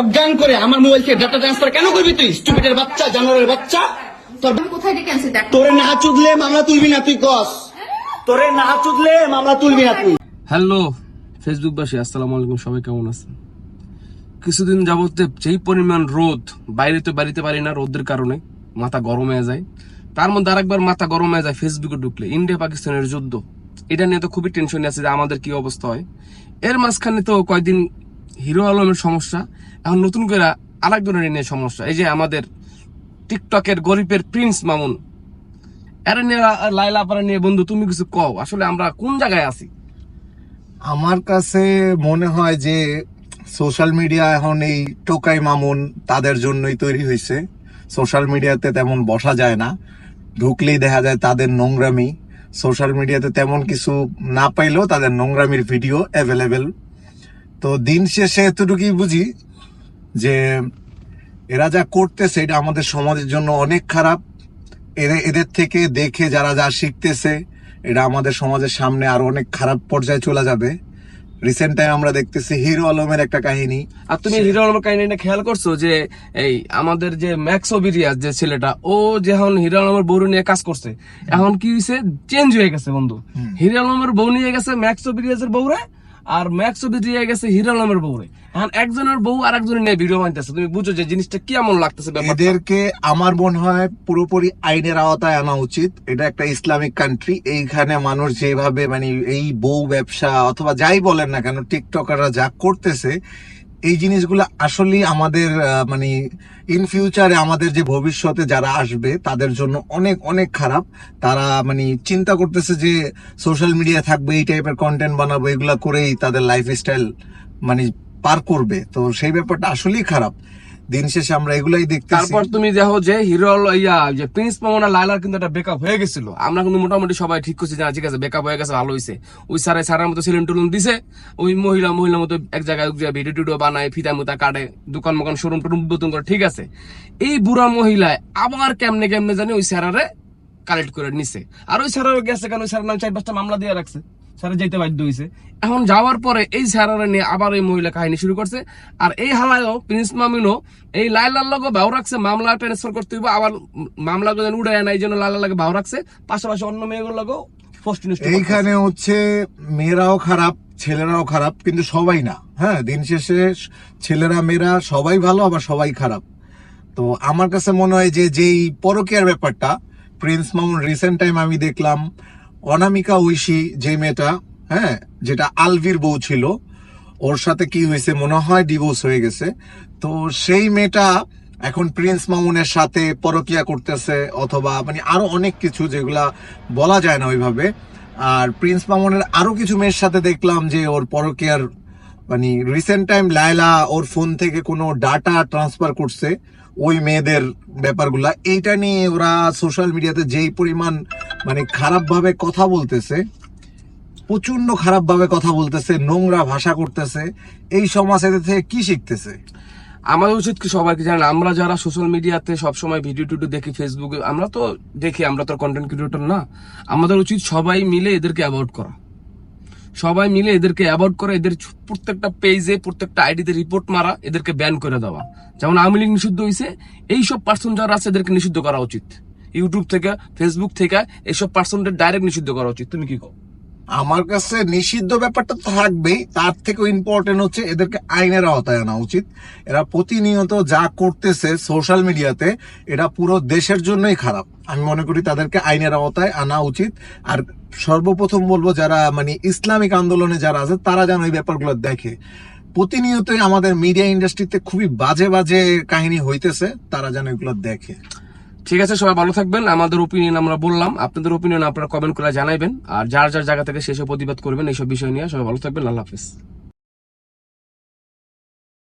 অজ্ঞান করে আমার মোবাইল থেকে ডাটা ট্রান্সফার কেন করবি তুই? স্টুপিডের বাচ্চা জানোয়ারের বাচ্চা। তোর কোথায় ডেকে আনছি তোরে না চুদলে মামলা তুলবি না তুই কস। তোরে না চুদলে মামলা তুলবি না তুই। হ্যালো ফেসবুকবাসী আসসালামু আলাইকুম সবাই কেমন আছেন? কিছুদিন যাবত যেই পরিমাণ রোদ বাইরে তো বাড়িতে পারি না রোদের কারণে মাথা গরম হয়ে যায়। তার মধ্যে আরেকবার মাথা গরম হয়ে যায় ফেসবুকে ঢুকলে ইন্ডিয়া পাকিস্তানের যুদ্ধ। এটা নিয়ে তো খুবই টেনশনে আছে যে আমাদের কি অবস্থা হয়। এর মাঝখানে তো কয়েকদিন হিরো আলমের সমস্যা। এখন নতুন করে আরেকজনের নিয়ে সমস্যা। এই যে আমাদের টিকটকের গরিবের প্রিন্স মামুন। এর নিয়ে লাইলা পারা নিয়ে, বন্ধু, তুমি কিছু কও। আসলে আমরা কোন জায়গায় আছি? আমার কাছে মনে হয় যে সোশ্যাল মিডিয়া এখন এই টোকাই মামুন তাদের জন্যই তৈরি হয়েছে সোশ্যাল মিডিয়াতে তেমন বসা যায় না। ঢুকলেই দেখা যায় তাদের নোংরামি। সোশ্যাল মিডিয়াতে তেমন কিছু না পাইলেও তাদের নোংরামির ভিডিও অ্যাভেলেবেল তো দিন শেষে এতটুকুই বুঝি যে এরা যা করতেছে এটা আমাদের সমাজের জন্য অনেক খারাপ। এদের এদের থেকে দেখে যারা যা শিখতেছে এটা আমাদের সমাজের সামনে আরও অনেক খারাপ পর্যায়ে চলে যাবে। রিসেন্ট টাইম আমরা দেখতেছি হিরো আলমের একটা কাহিনী। আর তুমি হিরো আলমের কাহিনীটা খেয়াল করছ যে এই আমাদের যে ম্যাক্স ওবিরিয়াস যে ছেলেটা ও যখন হিরো আলমের বউ নিয়ে কাজ করছে এখন কি হয়েছে চেঞ্জ হয়ে গেছে বন্ধু। হিরো আলমের বউ নিয়ে গেছে ম্যাক্স ওবিরিয়াসের বউরে আর ম্যাক্স ওবিরিয়া গেছে হিরো নামের বউরে। এখন একজনের বউ আর একজনের নিয়ে ভিডিও বানাইতেছে। তুমি বুঝো যে জিনিসটা কেমন লাগতেছে এদেরকে আমার মনে হয় পুরোপুরি আইনের আওতায় আনা উচিত। এটা একটা ইসলামিক কান্ট্রি এইখানে মানুষ যেভাবে মানে এই বউ ব্যবসা অথবা যাই বলেন না কেন টিকটকাররা যা করতেছে এই জিনিসগুলো আসলেই আমাদের মানে ইন ফিউচারে আমাদের যে ভবিষ্যতে যারা আসবে, তাদের জন্য অনেক অনেক খারাপ। তারা মানে চিন্তা করতেছে যে সোশ্যাল মিডিয়া থাকবে, এই টাইপের কন্টেন্ট বানাবো, এগুলো করেই তাদের লাইফ স্টাইল মানে পার করবে। তো সেই ব্যাপারটা আসলেই খারাপ। দিন শেষে আমরা এগুলাই দেখতেছি। তারপর তুমি দেখো যে হিরো ইয়া যে প্রিন্স মামুনা লাইলার কিন্তু একটা ব্রেকআপ হয়ে গেছিল। আমরা কিন্তু মোটামুটি সবাই ঠিক করছি না, ঠিক আছে ব্রেকআপ হয়ে গেছে ভালো হয়েছে ওই সারে সারার মতো সেলুন টুলুন দিছে। ওই মহিলা মহিলার মতো এক জায়গায় জায়গায় ভিডিও টিডিও বানায় ফিতা মুতা কাটে দোকান মোকান শোরুম টুরুম উদ্বোধন করে ঠিক আছে? এই বুড়া মহিলায় আবার কেমনে কেমনে জানি ওই স্যারারে কালেক্ট করে নিছে। আর ওই স্যারারও গেছে কেন? ওই স্যারের নাম চার পাঁচটা মামলা দিয়ে রাখছে। স্যারে যাইতে বাধ্য হয়েছে এখন যাওয়ার পরে এই স্যারারে নিয়ে আবার এই মহিলা কাহিনী শুরু করছে। আর এই হালায়ও, প্রিন্স মামিনো এই লাইলার লগে ভাও রাখছে, মামলা ট্রান্সফার করতে হইব, আবার মামলা যেন উড়ে না এই জন্য লাইলার লাগে ভাও রাখছে। পাশাপাশি অন্য মেয়েগুলো লগেও এইখানে হচ্ছে মেয়েরাও খারাপ, ছেলেরাও খারাপ, কিন্তু সবাই না। হ্যাঁ দিন শেষে ছেলেরা, মেয়েরা সবাই ভালো, আবার সবাই খারাপ। তো আমার কাছে মনে হয় যে, যেই পরকীয়ার ব্যাপারটা, প্রিন্স মামুন রিসেন্ট টাইম আমি দেখলাম অনামিকা ঐশী যে মেয়েটা হ্যাঁ যেটা আলভির বউ ছিল, ওর সাথে কি হয়েছে মনে হয় ডিভোর্স হয়ে গেছে। তো সেই মেয়েটা এখন প্রিন্স মামুনের সাথে পরকিয়া করতেছে অথবা মানে আরও অনেক কিছু যেগুলা বলা যায় না ওইভাবে। আর প্রিন্স মামুনের আরও কিছু মেয়ের সাথে দেখলাম যে ওর পরকিয়ার মানে রিসেন্ট টাইম লায়লা ওর ফোন থেকে কোনো ডাটা ট্রান্সফার করছে ওই মেয়েদের ব্যাপারগুলা। এইটা নিয়ে ওরা সোশ্যাল মিডিয়াতে যেই পরিমাণ মানে খারাপভাবে কথা বলতেছে প্রচণ্ড খারাপভাবে কথা বলতেছে, নোংরা ভাষা করতেছে, এই সমাজ এদের থেকে কি শিখতেছে? আমাদের উচিত কি সবাইকে জানেন, আমরা যারা সোশ্যাল মিডিয়াতে সবসময় ভিডিও টিডিও দেখি ফেসবুকে আমরা তো দেখি, আমরা তো কন্টেন্ট ক্রিয়েটর না। আমাদের উচিত সবাই মিলে এদেরকে অ্যাভয়েড করা। সবাই মিলে এদেরকে অ্যাভয়েড করা, এদের প্রত্যেকটা পেজে প্রত্যেকটা আইডিতে রিপোর্ট মারা, এদেরকে ব্যান করে দেওয়া। যেমন আওয়ামী লীগ নিষিদ্ধ হয়েছে এইসব পার্সন যারা আছে, এদেরকে নিষিদ্ধ করা উচিত। ইউটিউব থেকে ফেসবুক থেকে এইসব পার্সনদের ডাইরেক্ট নিষিদ্ধ করা উচিত। তুমি কি কো আমার কাছে নিষিদ্ধ ব্যাপারটা তো থাকবেই। তার থেকেও ইম্পর্টেন্ট হচ্ছে এদেরকে আইনের আওতায় আনা উচিত। এরা প্রতিনিয়ত যা করতেছে সোশ্যাল মিডিয়াতে এটা পুরো দেশের জন্যই খারাপ। আমি মনে করি তাদেরকে আইনের আওতায় আনা উচিত। আর সর্বপ্রথম বলব যারা মানে ইসলামিক আন্দোলনে যারা আছে, তারা যেন এই ব্যাপারগুলো দেখে। প্রতিনিয়তই আমাদের মিডিয়া ইন্ডাস্ট্রিতে খুবই বাজে বাজে কাহিনী হইতেছে, তারা যেন এগুলো দেখে। ঠিক আছে, সবাই ভালো থাকবেন। আমাদের ওপিনিয়ন আমরা বললাম। আপনাদের ওপিনিয়ন আপনারা কমেন্ট করে জানাবেন আর যার যার জায়গা থেকে সেসব প্রতিবাদ করবেন, এইসব বিষয় নিয়ে সবাই ভালো থাকবেন। আল্লাহ হাফিজ।